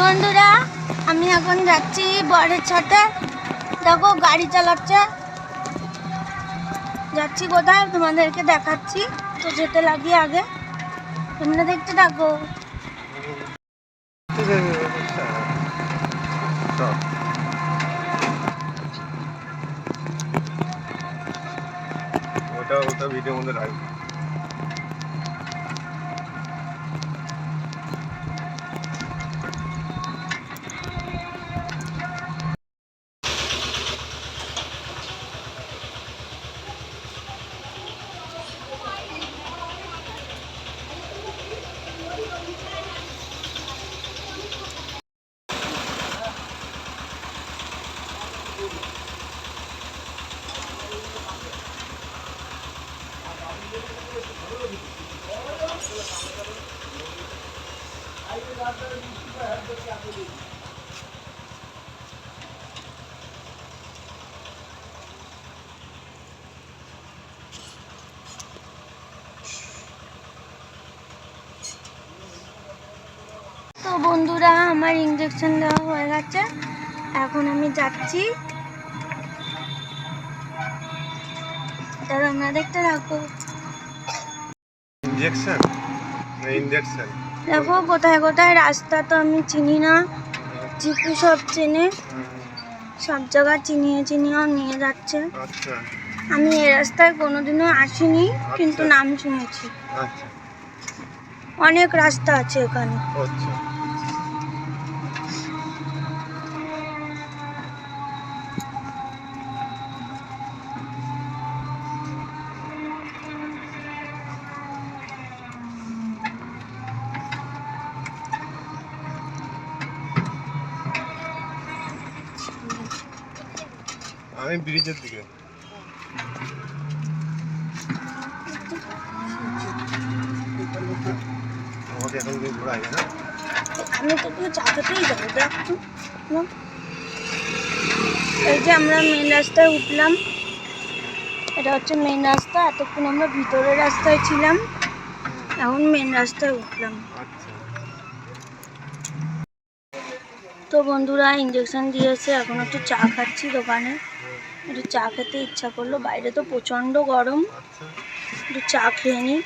বন্ধুরা, আমি এখন যাচ্ছি বরের সাথে দেখো, গাড়ি চালাচ্ছে। যাচ্ছি কোথায়? তোমাদেরকে দেখাচ্ছি। তো যেতে লাগি আগে। তোমরা দেখতে থাকো। ওটা ওটা ভিডিওর মধ্যে রাখবি। তো বন্ধুরা আমার ইঞ্জেকশন দেওয়া হয়ে গেছে। এখন আমি যাচ্ছি। দেখতে থাকো ইঞ্জেকশন ইঞ্জেকশন দেখো কোথায় কোথায় রাস্তা তো আমি চিনি না। চিকু সব চেনে। সব জায়গা চিনিয়ে চিনিয়েও নিয়ে যাচ্ছে। আচ্ছা। আমি এ রাস্তায় কোনোদিনও আসিনি কিন্তু আচ্ছা। নাম শুনেছি। আচ্ছা অনেক রাস্তা আছে এখানে। আমি ব্রিজের দিকে। আমাকে এখন দিয়ে ঘোরা না আমি তো চাকাতেই যাব দেখ। এই যে আমরা মেন রাস্তায় উঠলাম। এটা হচ্ছে মেন রাস্তা এতক্ষণ আমরা ভিতরের রাস্তায় ছিলাম। এখন মেন রাস্তায় উঠলাম। আচ্ছা। তো বন্ধুরা ইঞ্জেকশন দিয়েছে, এখন একটু চা খাচ্ছি দোকানে। একটু চা খেতে ইচ্ছা করল, বাইরে তো প্রচণ্ড গরম। একটু চা খেয়ে নিই।